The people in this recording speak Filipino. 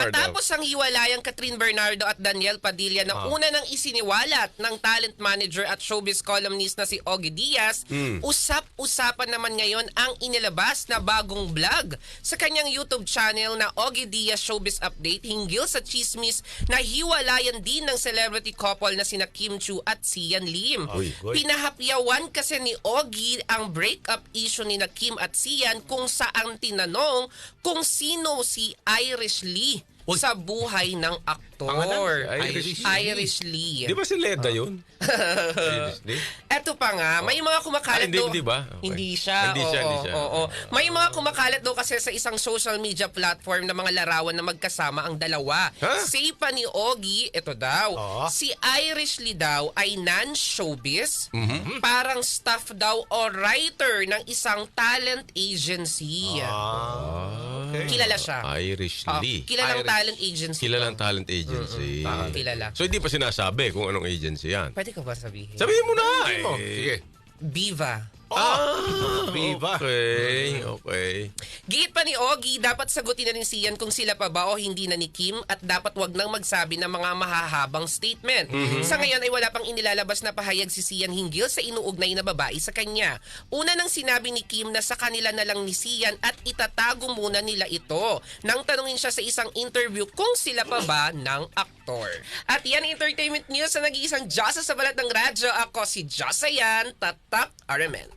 Matapos ang hiwalayang Catherine Bernardo at Daniel Padilla na una nang isiniwalat ng talent manager at showbiz columnist na si Ogie Diaz, usap-usapan naman ngayon ang inilabas na bagong vlog sa kanyang YouTube channel na Ogie Diaz Showbiz Update hinggil sa chismis na hiwalayan din ng celebrity couple na sina Kim Chu at Sian Lim. Uy. Pinahapyawan kasi ni Ogie ang breakup issue ni na Kim at Sian kung saan tinanong kung sino si Irish Lee sa buhay ng aktor. Pangalan? Irish Irish Lee. Di ba si Leda yun? Seriously? Eto pa nga, may mga kumakalat Ah, hindi- daw. hindi ba? Okay. Hindi siya. Hindi siya, oo, hindi siya. oo. May mga kumakalat daw kasi sa isang social media platform na mga larawan na magkasama ang dalawa. Ha? Say pa ni Ogie, ito daw, Oo. si Irish Lee daw ay non-showbiz, Mhm. parang staff daw o writer ng isang talent agency. Ah, okay. Kilala siya. Irish Oh, Lee. kilalang Irish. talent agency. Kilalang talent agency. Ah, kilala. So hindi pa sinasabi kung anong agency yan. Pwede ka ba sabihin? Sabihin mo na eh. mo. Sige. Viva. Ah, Viva. Okay, okay. Gigit pa ni Ogie, dapat sagutin na rin siyan kung sila pa ba o hindi na ni Kim at dapat wag nang magsabi ng mga mahahabang statement. Sa ngayon ay wala pang inilalabas na pahayag si Sian hinggil sa inuugnay na babae sa kanya. Una nang sinabi ni Kim na sa kanila na lang ni Sian at itatago muna nila ito nang tanungin siya sa isang interview kung sila pa ba ng aktor. At yan entertainment news sa nag-iisang Diyosa sa balat ng radyo. Ako si Josayan, Tatak Aramen.